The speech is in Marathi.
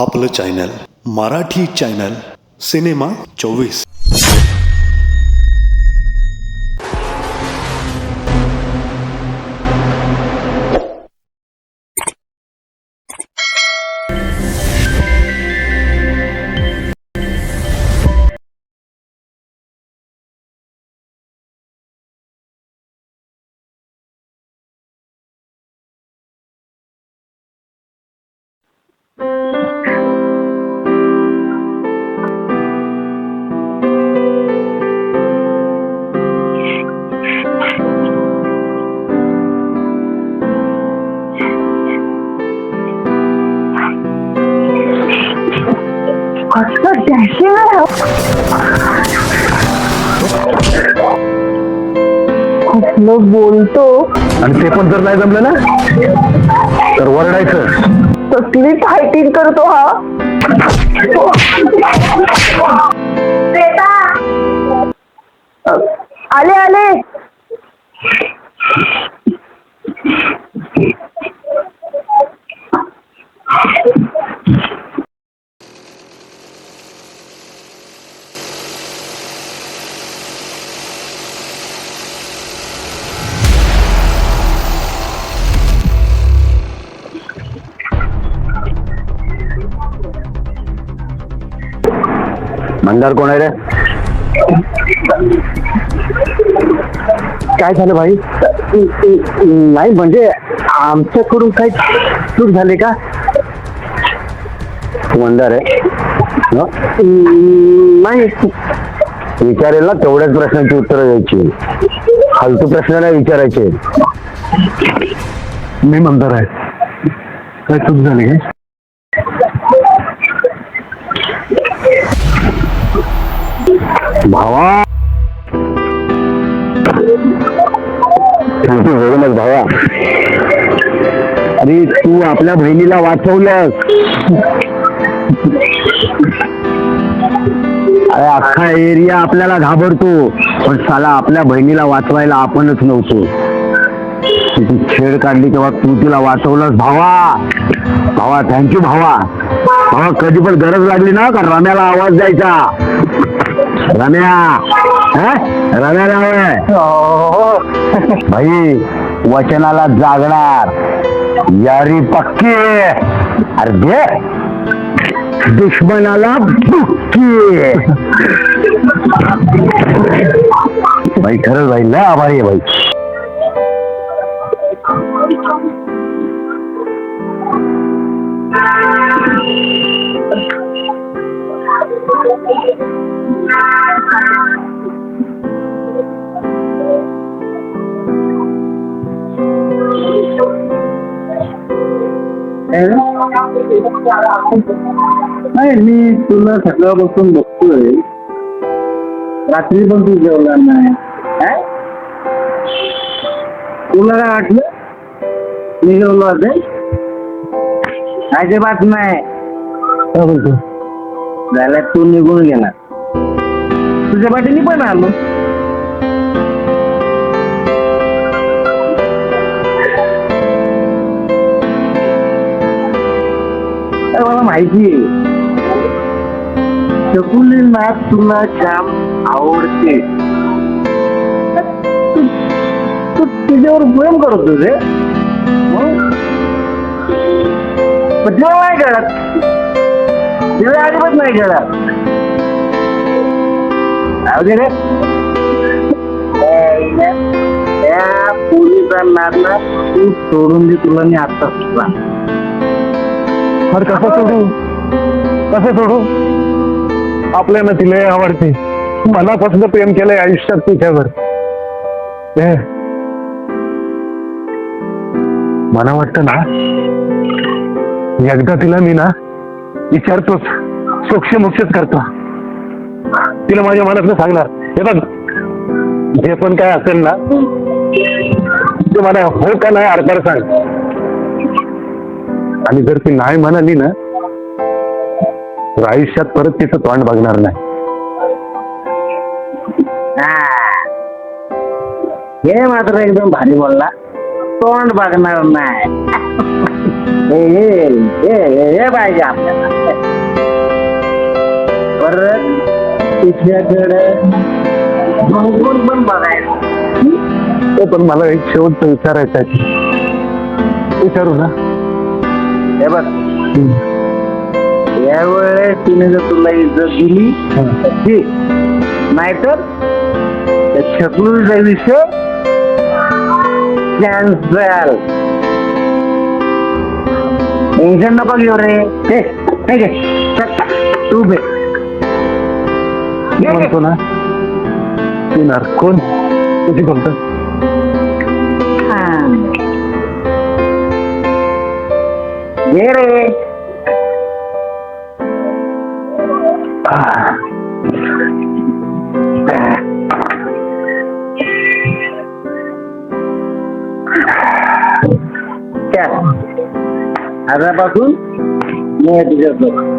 आपलं चॅनल मराठी चॅनल सिनेमा चोवीस. thank you कसलं बोलतो? आणि ते पण जर नाही जमलं ना तर वरडायचं. कसली फायटिंग करतो हा? आले आले! मंदार कोण आहे रे? काय झालं भाई? नाही म्हणजे आमच्याकडून काही चूक झाली का? तू मंदार आहे. न? नाही. विचारेल ना तेवढ्याच प्रश्नांची उत्तरं द्यायची. फालतू प्रश्न नाही विचारायचे. मी मंदार आहे. काय चूक झाली काय भावा. बरोबर भावा. अरे तू आपल्या बहिणीला वाचवलंस. अरे अख्खा एरिया आपल्याला घाबरतो. पण साला आपल्या बहिणीला वाचवायला आपणच नव्हतो. तिची छेड काढली तेव्हा तू तिला वाचवलंस भावा. भावा थँक्यू भावा. भावा कधी पण गरज लागली ना का रम्याला आवाज द्यायचा? रम्या हं? रम्या नाव आहे भाई वचनाला जागणार. यारी पक्की. अरे दे. दुश्मनाला बुक्की भाई खरंच भाई लय आभारी आहे भाई. नाही मी तुला सकाळपासून बघतोय. रात्री पण तू जेवला नाही. काय? तुला काय वाटलं? मी जेवलो होते अजिबात नाही. काय बोलतो झाल्या तू निघून गेला. तुझ्या पाठीने पण आलो. माहिती आहे. शकुलीनाथ तुला जाम आवडते. तू तिच्यावर प्रेम करतो रे मग? पण तिला नाही कळत. तेव्हा अजिबात नाही कळत. जाऊ दे रे. त्या पोलीचा नादला तू सोडून दे तुला मी आत्ताच सुटला अरे कसं सोडू? कसं सोडू? आपल्याला तिला आवडते. मनापासून प्रेम केलंय आयुष्यात तिच्यावर. मला वाटतं ना एकदा तिला मी ना विचारतोच सोक्ष मोक्षच करतो. तिला माझ्या मनातलं सांगणार. हे बघ जे पण काय असेल ना ते मला हो का नाही अर्थार सांग. आणि जर ती नाही म्हणाली ना तर आयुष्यात परत तिचं तोंड बघणार नाही. हे मात्र एकदम भारी बोलला. तोंड बघणार नाही. पाहिजे आपल्याला. परत तिच्याकडे बघून पण बघायचं. ते पण मला एक शेवटचं विचारायचं आहे. विचारू ना. हे बघ यावेळेस तिने जर तुला इज्जत दिली तर ठीक नाहीतर त्या छकुलीचा विषय कॅन्सल टेन्शन नको घेऊ रे हे, हे घे. चल, तू घे मी म्हणतो ना येणार कोण किती बोलतो घे रे चल आजपासून मी आहे तुझ्यासोबत